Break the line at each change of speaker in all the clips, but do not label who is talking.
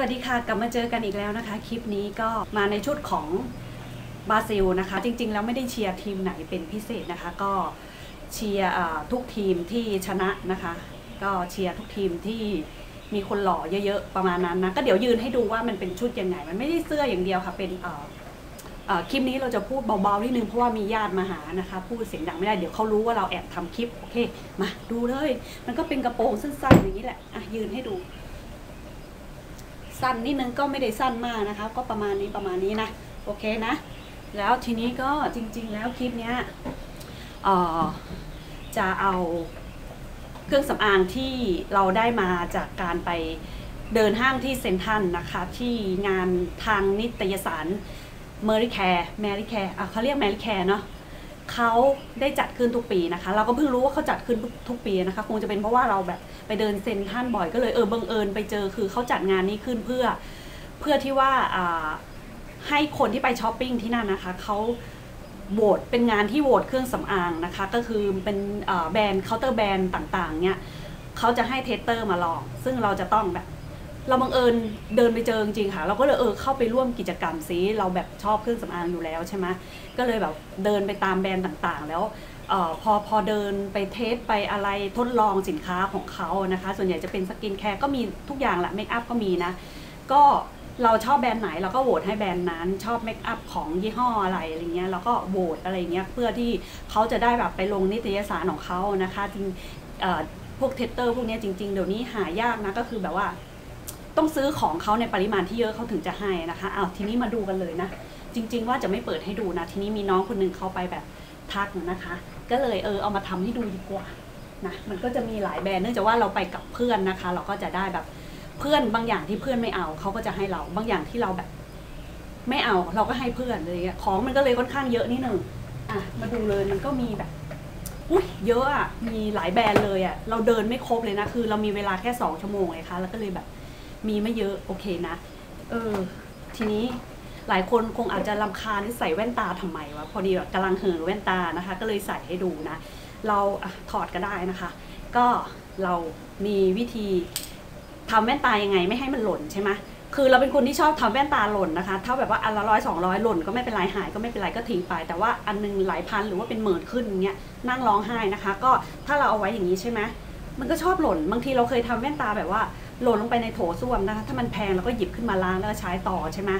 วัสดีค่ะ กลับมาเจอกันอีกแล้วนะคะ คลิปนี้ก็มาในชุดของบราซิลนะคะ จริง ๆ แล้วไม่ได้เชียร์ทีมไหนเป็นพิเศษนะคะ ก็เชียร์ทุกทีมที่ชนะนะคะ ก็เชียร์ทุกทีมที่มีคนหล่อเยอะๆประมาณนั้นนะ ก็เดี๋ยวยืนให้ดูว่ามันเป็นชุดยังไง มันไม่ได้เสื้ออย่างเดียวค่ะ เป็นคลิปนี้เราจะพูดเบาๆนิดนึงเพราะว่ามีญาติมาหานะคะ พูดเสียงดังไม่ได้เดี๋ยวเขารู้ว่าเราแอบทำคลิปโอเค มาดูเลย มันก็เป็นกระโปรงสั้นๆอย่างนี้แหละอะยืนให้ดู สั้นนิดนึงก็ไม่ได้สั้นมากนะคะ ก็ประมาณนี้ประมาณนี้นะโอเคนะ แล้วทีนี้ก็จริง ๆ แล้วคลิปเนี้ยจะเอาเครื่องสำอางที่เราได้มาจากการไปเดินห้างที่เซนทัลนะคะ ที่งานทางนิตยสารเมอริแคร์แมริแคร์อะเขาเรียกแมริแคร์เนาะ เขาได้จัดขึ้นทุกปีนะคะ เราก็เพิ่งรู้ว่าเขาจัดขึ้นทุกปีนะคะ คงจะเป็นเพราะว่าเราแบบไปเดินเซ็นทรัลบ่อยก็เลยเออบังเอิญไปเจอคือเขาจัดงานนี้ขึ้นเพื่อเพื่อที่ว่าให้คนที่ไปช้อปปิ้งที่นั่นนะคะเขาโหวตเป็นงานที่โหวตเครื่องสำอางนะคะ ก็คือเป็นแบรนด์เคาน์เตอร์แบรนด์ต่างๆเนี่ยเขาจะให้เทสเตอร์มาลอง ซึ่งเราจะต้องแบบ เราบังเอิญเดินไปเจอจริงๆค่ะ เราก็เลยเออเข้าไปร่วมกิจกรรมซิเราแบบชอบเครื่องสำอางอยู่แล้วใช่ไหมก็เลยแบบเดินไปตามแบรนด์ต่างๆ แล้วออพอพอเดินไปเทสไปอะไรทดลองสินค้าของเขานะคะ ส่วนใหญ่จะเป็นสกินแคร์ก็มีทุกอย่างแหละเมคอัพก็มีนะ ก็เราชอบแบรนด์ไหนเราก็โหวตให้แบรนด์นั้น ชอบเมคอัพของยี่ห้ออะไรอะไรเงี้ยเราก็โหวตอะไรเงี้ยเพื่อที่เขาจะได้แบบไปลงนิตยสารของเขานะคะจริงพวกเทสเตอร์พวกนี้จริง ๆ เดี๋ยวนี้หายากนะก็คือแบบว่า ต้องซื้อของเขาในปริมาณที่เยอะเขาถึงจะให้นะคะเอาทีนี้มาดูกันเลยนะ จริง ๆ ว่าจะไม่เปิดให้ดูนะ ทีนี้มีน้องคนหนึ่งเขาไปแบบทักนะคะ ก็เลยเออเอามาทำให้ดูดีกว่านะมันก็จะมีหลายแบรนด์เนื่องจากว่าเราไปกับเพื่อนนะคะ เราก็จะได้แบบเพื่อนบางอย่างที่เพื่อนไม่เอาเขาก็จะให้เราบางอย่างที่เราแบบ ไม่เอาเราก็ให้เพื่อนเลยของมันก็เลยค่อนข้างเยอะนิดนึงอะมาดูเลยมันก็มีแบบอุ้ยเยอะอะมีหลายแบรนด์เลยอะเราเดินไม่ครบเลยนะคือ เรามีเวลาแค่สองชั่วโมงเลยค่ะแล้วก็เลยแบบ มีไม่เยอะโอเคนะ เออ ทีนี้หลายคนคงอาจจะลำคาญที่ใส่แว่นตาทำไมวะพอดีแบบกำลังเห่อแว่นตานะคะ ก็เลยใส่ให้ดูนะ เราอถอดก็ได้นะคะ ก็เรามีวิธีทำแว่นตายังไงไม่ให้มันหล่นใช่ไหมคือเราเป็นคนที่ชอบทำแว่นตาหล่นนะคะ ถ้าแบบว่าอันละร้อยสองร้อยหล่นก็ไม่เป็นไรหายก็ไม่เป็นไรก็ทิ้งไป แต่ว่าอันหนึงหลายพันหรือว่าเป็นหมื่นขึ้นอย่างเงี้ยนั่งร้องไห้นะคะ ก็ถ้าเราเอาไว้อย่างนี้ใช่ไหมมันก็ชอบหล่น บางทีเราเคยทำแว่นตาแบบว่า หล่นลงไปในโถส้วมนะคะถ้ามันแพงเราก็หยิบขึ้นมาล้างแล้วก็ใช้ต่อใช่ไหม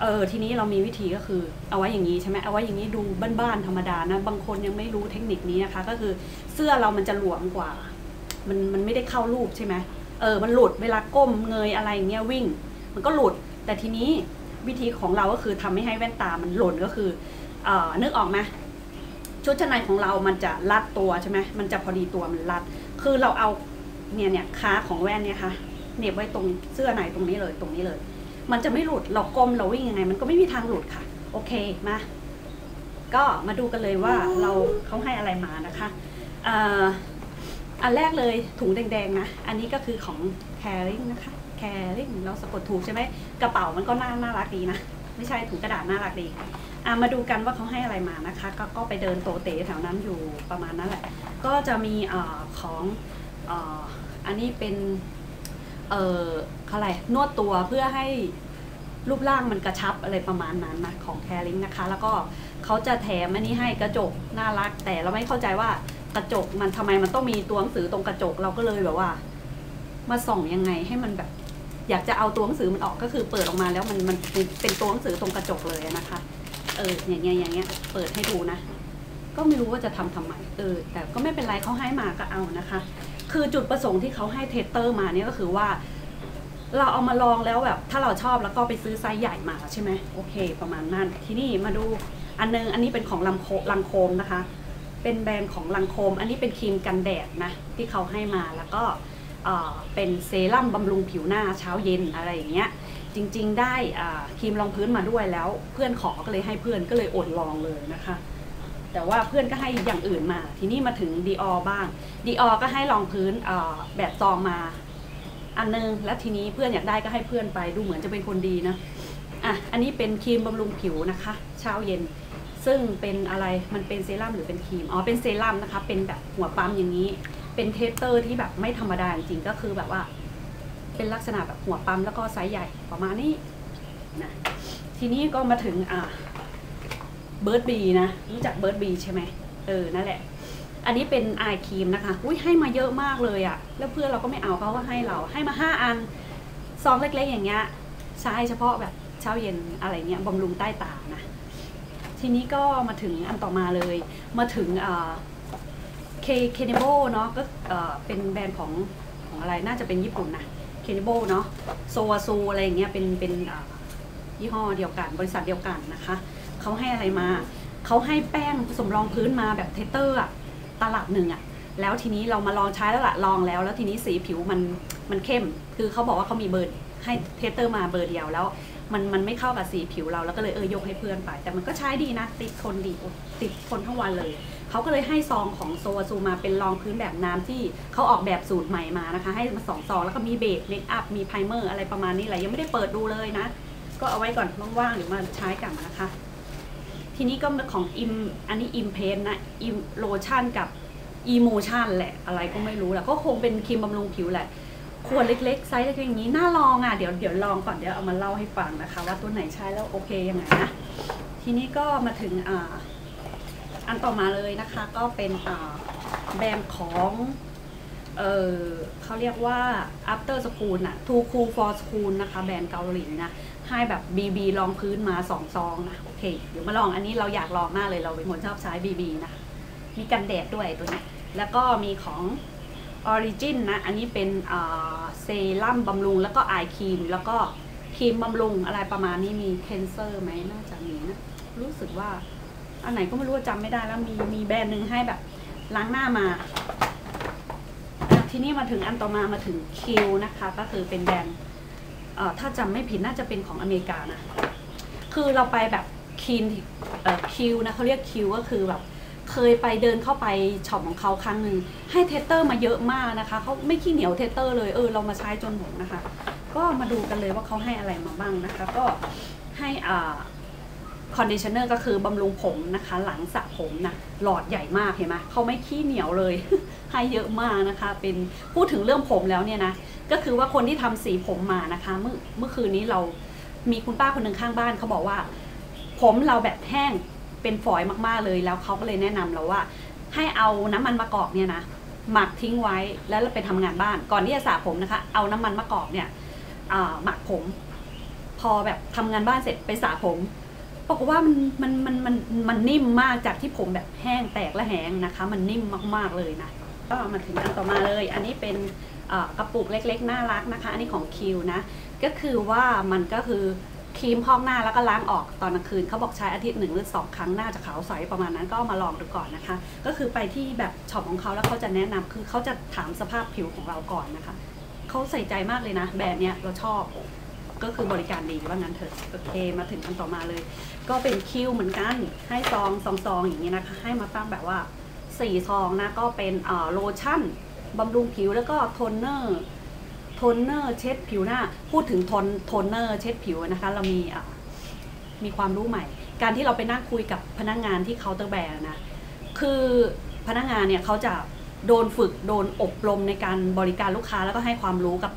เออทีนี้เรามีวิธีก็คือเอาไว้อย่างนี้ใช่ไหมเอาไว้อย่างนี้ดูบ้านๆธรรมดานะบางคนยังไม่รู้เทคนิคนี้นะคะ ก็คือเสื้อเรามันจะหลวมกว่า มันมันไม่ได้เข้ารูปใช่ไหมเออมันหลุดเวลาก้มเงยอะไรอย่างเงี้ยวิ่ง มันก็หลุด แต่ทีนี้วิธีของเราก็คือทำไม่ให้แว่นตามันหล่นก็คือเอ่อนึกออกไหมชุดชั้นในของเรามันจะรัดตัวใช่ไหมมันจะพอดีตัวมันรัด คือเราเอาเนี่ยเนี่ยขาของแว่นเนี่ยค่ะ เหน็บไว้ตรงเสื้อในตรงนี้เลยตรงนี้เลย มันจะไม่หลุดเราก้มเราวิ่งยังไง มันก็ไม่มีทางหลุดค่ะ โอเคมาก็มาดูกันเลยว่าเราเขาให้อะไรมานะคะอ,อันแรกเลยถุงแดงๆนะ อันนี้ก็คือของ caring นะคะ caring เราสะกดถูกใช่ไหมกระเป๋ามันก็น่าน่ารักดีนะ ไม่ใช่ถุงกระดาษน่ารักดีมาดูกันว่าเขาให้อะไรมานะคะ ก็ก็ไปเดินโตเตแถวนั้นอยู่ประมาณนั้นแหละ ก็จะมีอของออันนี้เป็น เอ่ออะไรนวดตัวเพื่อให้รูปร่างมันกระชับอะไรประมาณนั้นนะของแคริงนะคะ แล้วก็เขาจะแถมอันนี้ให้กระจกน่ารัก แต่เราไม่เข้าใจว่ากระจกมันทำไมมันต้องมีตัวหนังสือตรงกระจกเราก็เลยแบบว่า มาส่องยังไงให้มันแบบ อยากจะเอาตัวหนังสือมันออกก็คือเปิดออกมาแล้วมันมันเป็นตัวหนังสือตรงกระจกเลยนะคะ เอออย่างเงี้ยอย่างเงี้ยเปิดให้ดูนะก็ไม่รู้ว่าจะทำทำไมเออ แต่ก็ไม่เป็นไรเขาให้มาก็เอานะคะ คือจุดประสงค์ที่เขาให้เทสเตอร์มาเนี่ยก็คือว่า เราเอามาลองแล้วแบบ ถ้าเราชอบแล้วก็ไปซื้อไซส์ใหญ่มาใช่ไหมโอเค ประมาณนั้นที่นี่มาดูอันนึงอันนี้เป็นของลังโคลังโคมนะคะ เป็นแบรนด์ของลังโคม อันนี้เป็นครีมกันแดดนะที่เขาให้มาแล้วก็เป็นเซรั่มบำรุงผิวหน้าเช้าเย็นอะไรอย่างเงี้ยจริง ๆ ได้ครีมรองพื้นมาด้วยแล้ว เพื่อนขอก็เลยให้เพื่อนก็เลยอดลองเลยนะคะ แต่ว่าเพื่อนก็ให้อย่างอื่นมา ทีนี้มาถึงดีออบ้างดีออก็ให้รองพื้นแบบซองมาอันนึง แล้วทีนี้เพื่อนอยากได้ก็ให้เพื่อนไปดูเหมือนจะเป็นคนดีนะอะอันนี้เป็นครีมบำรุงผิวนะคะ เช้าเย็น ซึ่งเป็นอะไรมันเป็นเซรั่มหรือเป็นครีมอ๋อเป็นเซรั่มนะคะ เป็นแบบหัวปั๊มอย่างนี้ เป็นเทสเตอร์ที่แบบไม่ธรรมดาจริงก็คือแบบว่า เป็นลักษณะแบบหัวปั๊มแล้วก็ไซส์ใหญ่ประมาณนี้นะทีนี้ก็มาถึงอ่า เบิร์ดบีนะรู้จักเบิร์ดบีใช่ไหมเออนั่นแหละ อันนี้เป็นไอครีมนะคะ อุ้ยให้มาเยอะมากเลยอะแล้วเพื่อนเราก็ไม่เอาเขาก็ให้เราให้มาห้าอันซองเล็กๆอย่างเงี้ยใช้เฉพาะแบบเช้าเย็นอะไรเงี้ยบำรุงใต้ตานะทีนี้ก็มาถึงอันต่อมาเลย มาถึงเคเคเนโบเนาะก็เออเป็นแบรนด์ของของอะไรน่าจะเป็นญี่ปุ่นนะเคเนโบเนาะโซวาซูอะไรอย่างเงี้ยเป็นเป็นยี่ห้อเดียวกัน บริษัทเดียวกันนะคะ เขาให้อะไรมา เขาให้แป้งผสมรองพื้นมาแบบเทสเตอร์อะตลับหนึ่งอะแล้วทีนี้เรามาลองใช้แล้วละลองแล้ว แล้วทีนี้สีผิวมันมันเข้ม คือเขาบอกว่าเขามีเบอร์ให้เทสเตอร์มาเบอร์เดียวแล้ว มันมันไม่เข้ากับสีผิวเราแล้วก็เลยเออยกให้เพื่อนไป แต่มันก็ใช้ดีนะ ติดทนดีติดทนทั้งวันเลยเขาก็เลยให้ซองของโซวาซูมาเป็นรองพื้นแบบน้ำที่เขาออกแบบสูตรใหม่มานะคะ ให้มาสองซองแล้วก็มีเบสเมคอัพมีไพรเมอร์อะไรประมาณนี้แหละยังไม่ได้เปิดดูเลยนะ ก็เอาไว้ก่อนว่างๆเดี๋ยวมาใช้กันนะคะ ทีนี้ก็ของอิมอันนี้อิมเพนนะอิมโลชั่นกับอีโมชั่นแหละอะไรก็ไม่รู้แหละก็คงเป็นครีมบำรุงผิวแหละขวดเล็กๆ ไซส์เล็กๆอย่างนี้น่าลองอะเดี๋ยวเดี๋ยวลองก่อนเดี๋ยวเอามาเล่าให้ฟังนะคะ ว่าตัวไหนใช้แล้วโอเคยังไงนะทีนี้ก็มาถึงอ่าอันต่อมาเลยนะคะก็เป็นอ่าแบรนด์ของ เออเขาเรียกว่า after school อะ too cool for school นะคะ แบรนด์เกาหลีนะ ให้แบบ BB รองพื้นมาสองซองนะ โอเค เดี๋ยวมาลองอันนี้เราอยากลองมากเลยเราเป็นคนชอบใช้ BB นะ มีกันแดดด้วยตัวนี้ แล้วก็มีของ Origin นะ อันนี้เป็นเซรั่มบำรุง แล้วก็ไอครีม แล้วก็ครีมบำรุงอะไรประมาณนี้มีเคนเซอร์ไหมน่าจะมีนะ รู้สึกว่าอันไหนก็ไม่รู้จำไม่ได้แล้วมีมีแบรนด์หนึ่งให้แบบล้างหน้ามา ทีนี้มาถึงอันต่อมามาถึงคิวนะคะ ก็คือเป็นแบรนด์เออถ้าจำไม่ผิดน่าจะเป็นของอเมริกานะ คือเราไปแบบคีนคิวนะเขาเรียกคิวก็คือแบบเคยไปเดินเข้าไปช็อปของเขาครั้งหนึ่งให้เทสเตอร์มาเยอะมากนะคะเขาไม่ขี้เหนียวเทสเตอร์เลยเออเรามาใช้จนหมดนะคะ ก็มาดูกันเลยว่าเขาให้อะไรมาบ้างนะคะ ก็ให้อ่าคอนดิชเนอร์ก็คือบำรุงผมนะคะ หลังสระผมนะหลอดใหญ่มากเห็นไหมเขาไม่ขี้เหนียวเลย ให้เยอะมากนะคะ เป็นพูดถึงเรื่องผมแล้วเนี่ยนะ ก็คือว่าคนที่ทำสีผมมานะคะ เมื่อเมื่อคืนนี้เรามีคุณป้าคนหนึ่งข้างบ้านเขาบอกว่า ผมเราแบบแห้งเป็นฝอยมากๆเลยแล้วเขาก็เลยแนะนำเราว่า ให้เอาน้ำมันมะกอกเนี่ยนะหมักทิ้งไว้แล้วเราไปทำงานบ้าน ก่อนที่จะสระผมนะคะ เอาน้ำมันมะกอกเนี่ยหมักผม พอแบบทำงานบ้านเสร็จไปสระผมบอกว่ามันมันมันมันมันนิ่มมากจากที่ผมแบบแห้งแตกและแห้งนะคะ มันนิ่มมากๆเลยนะ ก็มาถึงอันต่อมาเลย อันนี้เป็นกระปุกเล็กๆ น่ารักนะคะ อันนี้ของคิวนะ ก็คือว่ามันก็คือครีมพอกหน้าแล้วก็ล้างออกตอนกลางคืนเขาบอกใช้อาทิตย์หนึ่งหรือสองครั้งหน้าจะขาวใสประมาณนั้นก็มาลองดูก่อนนะคะ ก็คือไปที่แบบช็อปของเขาแล้วเขาจะแนะนำคือเขาจะถามสภาพผิวของเราก่อนนะคะเขาใส่ใจมากเลยนะ แบรนด์เนี้ยเราชอบก็คือบริการดีว่างั้นเถอะโอเคมาถึงอันต่อมาเลย ก็เป็นคิวเหมือนกันให้ซองซองซองอย่างนี้นะคะ ให้มาตั้งแบบว่า สี่ซองนะ ก็เป็นโลชั่นบำรุงผิวแล้วก็โทนเนอร์โทนเนอร์เช็ดผิวหน้า พูดถึงโทนโทนเนอร์เช็ดผิวนะคะ เรามีมีความรู้ใหม่ การที่เราไปนั่งคุยกับพนักงานที่เคาน์เตอร์แบร์นะ คือพนักงานเนี่ยเขาจะโดนฝึกโดนอบรมในการบริการลูกค้าแล้วก็ให้ความรู้กับ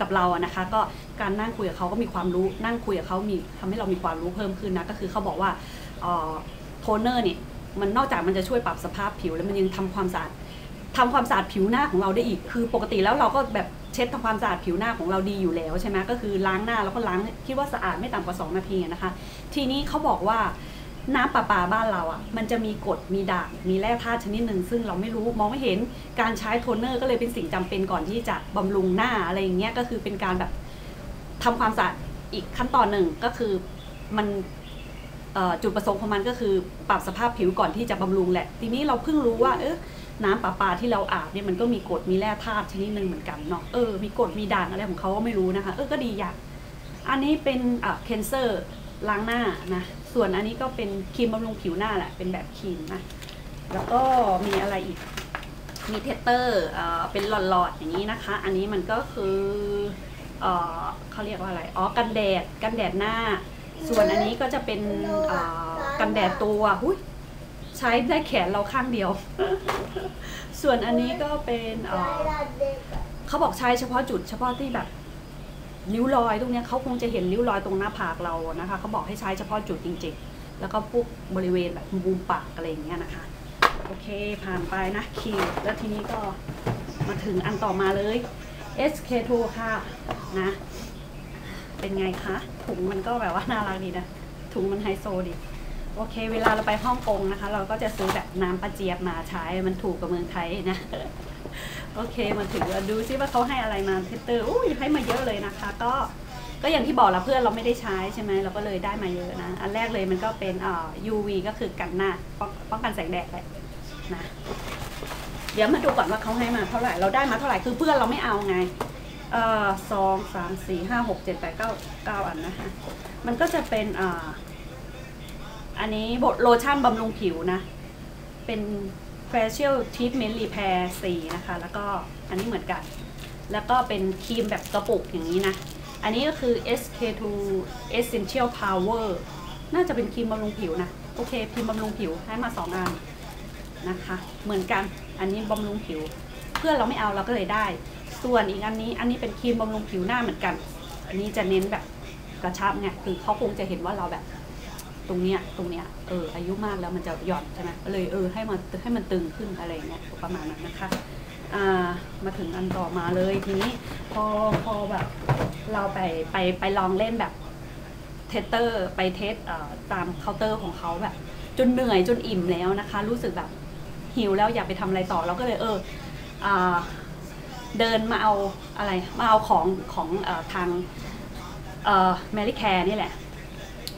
กับเราอะนะคะ ก็การนั่งคุยกับเขาก็มีความรู้นั่งคุยกับเขามีทำให้เรามีความรู้เพิ่มขึ้นนะก็คือเขาบอกว่าโทนเนอร์เนี่ย มันนอกจากมันจะช่วยปรับสภาพผิว แล้วมันยังทำความสะอาดทำความสะอาดผิวหน้าของเราได้อีก คือปกติแล้วเราก็แบบเช็ดทำความสะอาดผิวหน้าของเราดีอยู่แล้วใช่ไหมก็คือล้างหน้าแล้วก็ล้างคิดว่าสะอาดไม่ต่ำกว่า 2 นาทีนะคะ ทีนี้เขาบอกว่าน้ำประปาบ้านเราอะ มันจะมีกรดมีด่างมีแร่ธาตุชนิดหนึ่งซึ่งเราไม่รู้มองไม่เห็นการใช้โทนเนอร์ก็เลยเป็นสิ่งจำเป็นก่อนที่จะบำรุงหน้าอะไรอย่างเงี้ยก็คือเป็นการแบบทำความสะอาดอีกขั้นตอนหนึ่งก็คือมัน จุดประสงค์ของมันก็คือปรับสภาพผิวก่อนที่จะบำรุงแหละ ทีนี้เราเพิ่งรู้ว่าเออน้ำประปาที่เราอาบเนี่ยมันก็มีกรดมีแร่ธาตุชนิดหนึ่งเหมือนกันเนาะเออมีกรดมีด่างอะไรของเขาก็ไม่รู้นะคะ เออก็ดีอย่างอันนี้เป็นอ่าเคนเซอร์ล้างหน้านะ ส่วนอันนี้ก็เป็นครีมบำรุงผิวหน้าแหละเป็นแบบครีมนะแล้วก็มีอะไรอีกมีเทสเตอร์เอ่อเป็นหลอดๆอย่างนี้นะคะ อันนี้มันก็คืออ่อเขาเรียกว่าอะไรอ๋อกันแดดกันแดดหน้า ส่วนอันนี้ก็จะเป็นกันแดดตัวหุ้ยใช้ได้แขนเราข้างเดียว ส่วนอันนี้ก็เป็นเขาบอกใช้เฉพาะจุดเฉพาะที่แบบริ้วรอยตรงเนี้ยเขาคงจะเห็นริ้วรอยตรงหน้าผากเรานะคะเขาบอกให้ใช้เฉพาะจุดจริง ๆ แล้วก็พวกบริเวณแบบมุมปากอะไรอย่างเงี้ยนะคะ โอเคผ่านไปนะคิวแล้วทีนี้ก็มาถึงอันต่อมาเลย SK2 ค่ะนะ เป็นไงคะ ถุงมันก็แบบว่าน่ารักดีนะ ถุงมันไฮโซดี โอเค เวลาเราไปฮ่องกงนะคะ เราก็จะซื้อแบบน้ำปลาเจี๊ยบมาใช้ มันถูกกับเมืองไทยนะ โอเค มาถึงดูซิว่าเขาให้อะไรมาเทเตอร์อู้ยให้มาเยอะเลยนะคะ ก็ก็อย่างที่บอกแล้วเพื่อนเราไม่ได้ใช้ใช่ไหมเราก็เลยได้มาเยอะนะ อันแรกเลยมันก็เป็นเอ่อ UV ก็คือกันหน้าป้องป้องกันแสงแดดแหละนะ เดี๋ยวมาดูก่อนว่าเขาให้มาเท่าไหร่ เราได้มาเท่าไหร่ คือเพื่อนเราไม่เอาไง สองสามสี่ห้าหกเจ็ดแปดเก้าเก้าอันนะคะ มันก็จะเป็นอ่าอันนี้บทโลชั่นบำรุงผิวนะ เป็น facial treatment repair 4 นะคะ แล้วก็อันนี้เหมือนกัน แล้วก็เป็นครีมแบบกระปุกอย่างนี้นะ อันนี้ก็คือ SK2 Essential Power น่าจะเป็นครีมบำรุงผิวนะ โอเคครีมบำรุงผิวให้มาสองอันนะคะ เหมือนกัน อันนี้บำรุงผิว เพื่อนเราไม่เอาเราก็เลยได้ ส่วนอีกอันนี้ อันนี้เป็นครีมบำรุงผิวหน้าเหมือนกัน อันนี้จะเน้นแบบกระชับไงคือเขาคงจะเห็นว่าเราแบบ ตรงเนี้ยตรงเนี้ยเอออายุมากแล้วมันจะหย่อนใช่ไหมก็เลยเออให้มันให้มันตึงขึ้นอะไรเงี้ยประมาณนั้นนะคะอ่ามาถึงอันต่อมาเลยทีนี้พอพอแบบเราไปไปไปลองเล่นแบบเทสเตอร์ไปเทสตามเคาน์เตอร์ของเขาแบบ จนเหนื่อยจนอิ่มแล้วนะคะ รู้สึกแบบหิวแล้วอยากไปทำอะไรต่อเราก็เลยเอออ่า เดินมาเอาอะไรมาเอาของของอทางเอ่อแมรี่แคร์นี่แหละ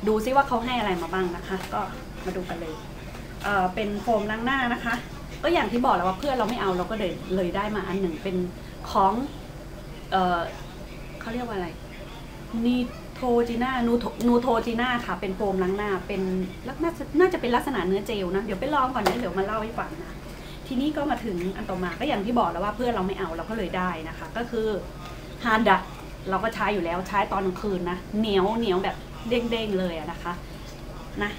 ดูซิว่าเขาให้อะไรมาบ้างนะคะ ก็มาดูกันเลยเอ่อเป็นโฟมล้างหน้านะคะ ก็อย่างที่บอกแล้วว่าเพื่อนเราไม่เอาเราก็เลยเลยได้มาอันหนึ่งเป็นของเอ่อเขาเรียกว่าอะไรนีโทจีน่านูโทนูโทจีน่าค่ะ เป็นโฟมล้างหน้า เป็นลักษณะน่าจะเป็นลักษณะเนื้อเจลนะ เดี๋ยวไปลองก่อนนะเดี๋ยวมาเล่าให้ฟังนะ ทีนี้ก็มาถึงอันต่อมาก็อย่างที่บอกแล้วว่าเพื่อนเราไม่เอาเราก็เลยได้นะคะ ก็คือฮาร์ดะเราก็ใช้อยู่แล้วใช้ตอนกลางคืนนะเหนียวเหนียวแบบเด้งๆเลยอะนะคะนะ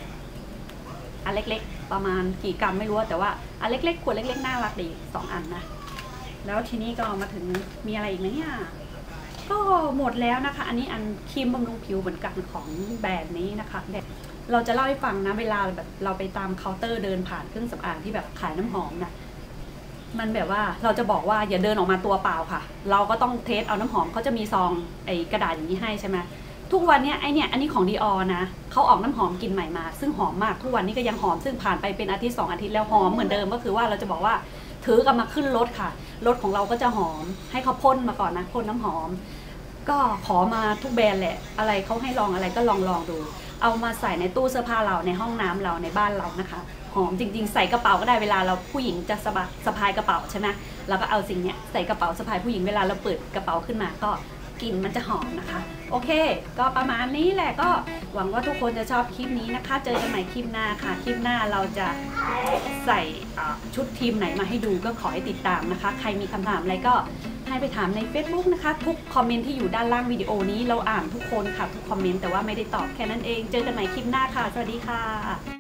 อันเล็กๆ ประมาณกี่กรัมไม่รู้แต่ว่าอันเล็กๆขวดเล็กๆน่ารักดีสองอันนะแล้วทีนี้ก็มาถึงมีอะไรอีกไหมเนี่ย ก็หมดแล้วนะคะ อันนี้อันครีมบำรุงผิวเหมือนกันของแบรนด์นี้นะคะเด็ดเราจะเล่าให้ฟังนะเวลาแบบเราไปตามเคาน์เตอร์เดินผ่านเครื่องสำอางที่แบบขายน้ำหอมนะมันแบบว่าเราจะบอกว่าอย่าเดินออกมาตัวเปล่าค่ะ เราก็ต้องเทสเอาน้ำหอมเขาจะมีซองไอ้กระดาษอย่างนี้ให้ใช่ไหมทุกวันเนี้ยไอเนี่ยอันนี้ของดีออนะเขาออกน้ำหอมกลินใหม่มา ซึ่งหอมมากทุกวันนี้ก็ยังหอมซึ่งผ่านไปเป็นอาทิตย์สองอาทิตย์แล้วหอมเหมือนเดิมก็คือว่าเราจะบอกว่าถือกลับมาขึ้นรถค่ะรถของเราก็จะหอมให้เขาพ่นมาก่อนนะพ่นน้ำหอม ก็ขอมาทุกแบรนด์แหละ อะไรเขาให้ลองอะไรก็ลองลองดู เอามาใส่ในตู้เสื้อผ้าเราในห้องน้ำเราในบ้านเรานะคะหอมจริง ๆ ใส่กระเป๋าก็ได้เวลาเราผู้หญิงจะสะสะพายกระเป๋าใช่ไหมเราก็เอาสิ่งเนี้ยใส่กระเป๋าสะพายผู้หญิงเวลาเราเปิดกระเป๋าขึ้นมาก็กลิ่นมันจะหอมนะคะ โอเค ก็ประมาณนี้แหละก็หวังว่าทุกคนจะชอบคลิปนี้นะคะ เจอกันใหม่คลิปหน้าค่ะ คลิปหน้าเราจะใส่ชุดทีมไหนมาให้ดูก็ขอให้ติดตามนะคะ ใครมีคำถามอะไรก็ ให้ไปถามใน Facebook นะคะ ทุกคอมเมนต์ที่อยู่ด้านล่างวิดีโอนี้เราอ่านทุกคนค่ะ ทุกคอมเมนต์แต่ว่าไม่ได้ตอบแค่นั้นเอง เจอกันใหม่คลิปหน้าค่ะ สวัสดีค่ะ